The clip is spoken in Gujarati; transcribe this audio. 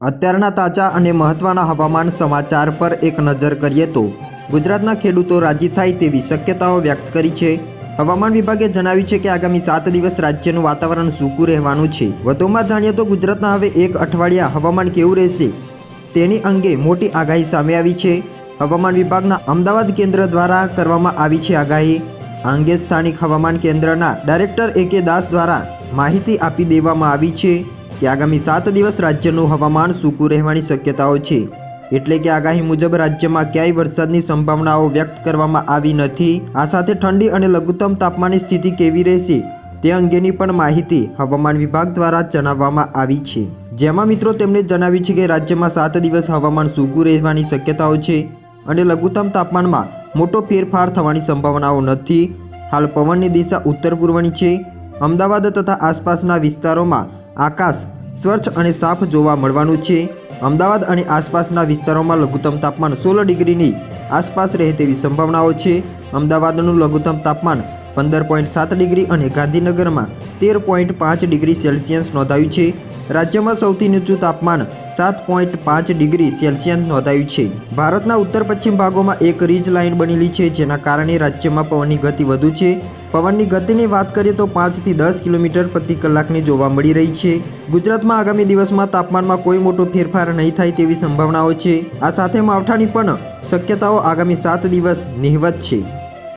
અત્યારના તાજા અને મહત્ત્વના હવામાન સમાચાર પર એક નજર કરીએ તો ગુજરાતના ખેડૂતો રાજી થાય તેવી શક્યતાઓ વ્યક્ત કરી છે. હવામાન વિભાગે જણાવ્યું છે કે આગામી સાત દિવસ રાજ્યનું વાતાવરણ સૂકું રહેવાનું છે. વધુમાં જાણીએ તો ગુજરાતના હવે એક અઠવાડિયા હવામાન કેવું રહેશે તેની અંગે મોટી આગાહી સામે આવી છે. હવામાન વિભાગના અમદાવાદ કેન્દ્ર દ્વારા કરવામાં આવી છે આગાહી. આ અંગે સ્થાનિક હવામાન કેન્દ્રના ડાયરેક્ટર એ કે દાસ દ્વારા માહિતી આપી દેવામાં આવી છે. કે આગામી સાત દિવસ રાજ્યનું હવામાન સૂકું રહેવાની શક્યતાઓ છે. એટલે કે આગાહી મુજબ રાજ્યમાં ક્યાંય વરસાદની સંભાવનાઓ વ્યક્ત કરવામાં આવી નથી. આ સાથે ઠંડી અને લઘુત્તમ તાપમાનની સ્થિતિ કેવી રહેશે તે અંગેની પણ માહિતી હવામાન વિભાગ દ્વારા જણાવવામાં આવી છે. જેમાં મિત્રો તેમણે જણાવ્યું છે કે રાજ્યમાં સાત દિવસ હવામાન સૂકું રહેવાની શક્યતાઓ છે અને લઘુત્તમ તાપમાનમાં મોટો ફેરફાર થવાની સંભાવનાઓ નથી. હાલ પવનની દિશા ઉત્તર પૂર્વની છે. અમદાવાદ તથા આસપાસના વિસ્તારોમાં આકાશ સ્વચ્છ અને સાફ જોવા મળવાનું છે. અમદાવાદ અને આસપાસના વિસ્તારોમાં લઘુત્તમ તાપમાન સોળ ડિગ્રીની આસપાસ રહે તેવી સંભાવનાઓ છે. અમદાવાદનું લઘુત્તમ તાપમાન પંદર પોઈન્ટ સાત ડિગ્રી અને ગાંધીનગરમાં તેર પોઈન્ટ પાંચ ડિગ્રી સેલ્સિયસ નોંધાયું છે. રાજ્યમાં સૌથી નીચું તાપમાન સાત પોઈન્ટ પાંચ ડિગ્રી સેલ્સિયસ નોંધાયું છે. ભારતના ઉત્તર પશ્ચિમ ભાગોમાં એક રીજ લાઇન બનેલી છે, જેના કારણે રાજ્યમાં પવનની ગતિ વધુ છે. પવનની ગતિની વાત કરીએ તો પાંચથી દસ કિલોમીટર પ્રતિ કલાકની જોવા મળી રહી છે. ગુજરાતમાં આગામી દિવસમાં તાપમાનમાં કોઈ મોટો ફેરફાર નહીં થાય તેવી સંભાવનાઓ છે. આ સાથે માવઠાની પણ શક્યતાઓ આગામી સાત દિવસ નહિવત છે.